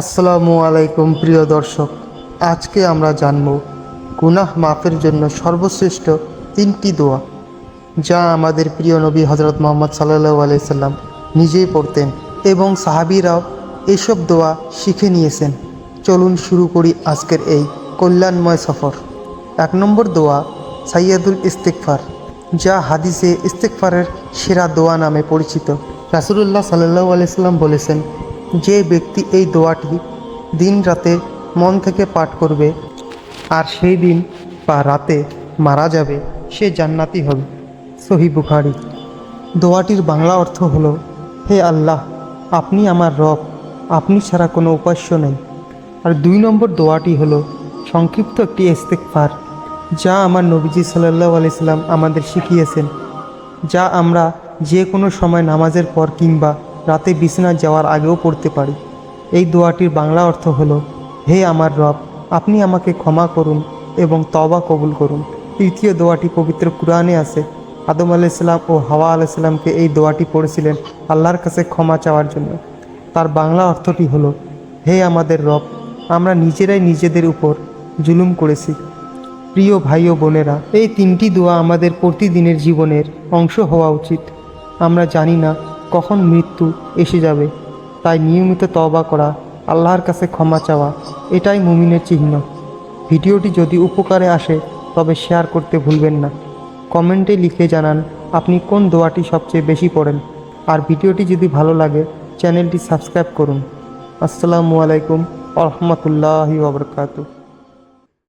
আসসালামু আলাইকুম, প্রিয় দর্শক। আজকে আমরা জানব গুনাহ মাফের জন্য সর্বশ্রেষ্ঠ তিনটি দোয়া, যা আমাদের প্রিয় নবী হজরত মোহাম্মদ সাল্লাহ আলাইসাল্লাম নিজেই পড়তেন এবং সাহাবিরাও এসব দোয়া শিখে নিয়েছেন। চলুন শুরু করি আজকের এই কল্যাণময় সফর। এক নম্বর দোয়া সাইয়াদুল ইস্তেকফার যা হাদিসে ইস্তেকফারের সেরা দোয়া নামে পরিচিত। রাসুলুল্লাহ সাল্লাহ আলাইসাল্লাম বলেছেন যে ব্যক্তি এই দোয়াটি দিন রাতে মন থেকে পাঠ করবে, আর সেই দিন বা রাতে মারা যাবে, সে জান্নাতি হবে। সহি বুখারি। দোয়াটির বাংলা অর্থ হলো, হে আল্লাহ, আপনি আমার রব, আপনি ছাড়া কোনো উপাস্য নেই। আর দুই নম্বর দোয়াটি হলো, সংক্ষিপ্ত একটি ইস্তেকফার যা আমার নবীজি সাল্লাহ আলাইসাল্লাম আমাদের শিখিয়েছেন। যা আমরা যে কোনো সময় নামাজের পর কিংবা রাতে বিছানা যাওয়ার আগেও পড়তে পারি। এই দোয়াটির বাংলা অর্থ হলো, হে আমার রব, আপনি আমাকে ক্ষমা করুন এবং তবা কবুল করুন। তৃতীয় দোয়াটি পবিত্র কুরআনে আছে। আদম আলাইসাল্লাম ও হাওয়া আলাইসাল্লামকে এই দোয়াটি পড়েছিলেন আল্লাহর কাছে ক্ষমা চাওয়ার জন্য। তার বাংলা অর্থটি হলো, হে আমাদের রব, আমরা নিজেরাই নিজেদের উপর জুলুম করেছি। প্রিয় ভাই ও বোনেরা, এই তিনটি দোয়া আমাদের প্রতিদিনের জীবনের অংশ হওয়া উচিত। আমরা জানি না কখন মৃত্যু এসে যাবে, তাই নিয়মিত তওবা করা, আল্লাহর কাছে ক্ষমা চাওয়া, এটাই মুমিনের চিহ্ন। ভিডিওটি যদি উপকারে আসে, তবে শেয়ার করতে ভুলবেন না। কমেন্টে লিখে জানান, আপনি কোন দোয়াটি সবচেয়ে বেশি পড়েন? আর ভিডিওটি যদি ভালো লাগে, চ্যানেলটি সাবস্ক্রাইব করুন। আসসালামু আলাইকুম আ রহমতুল্লাহি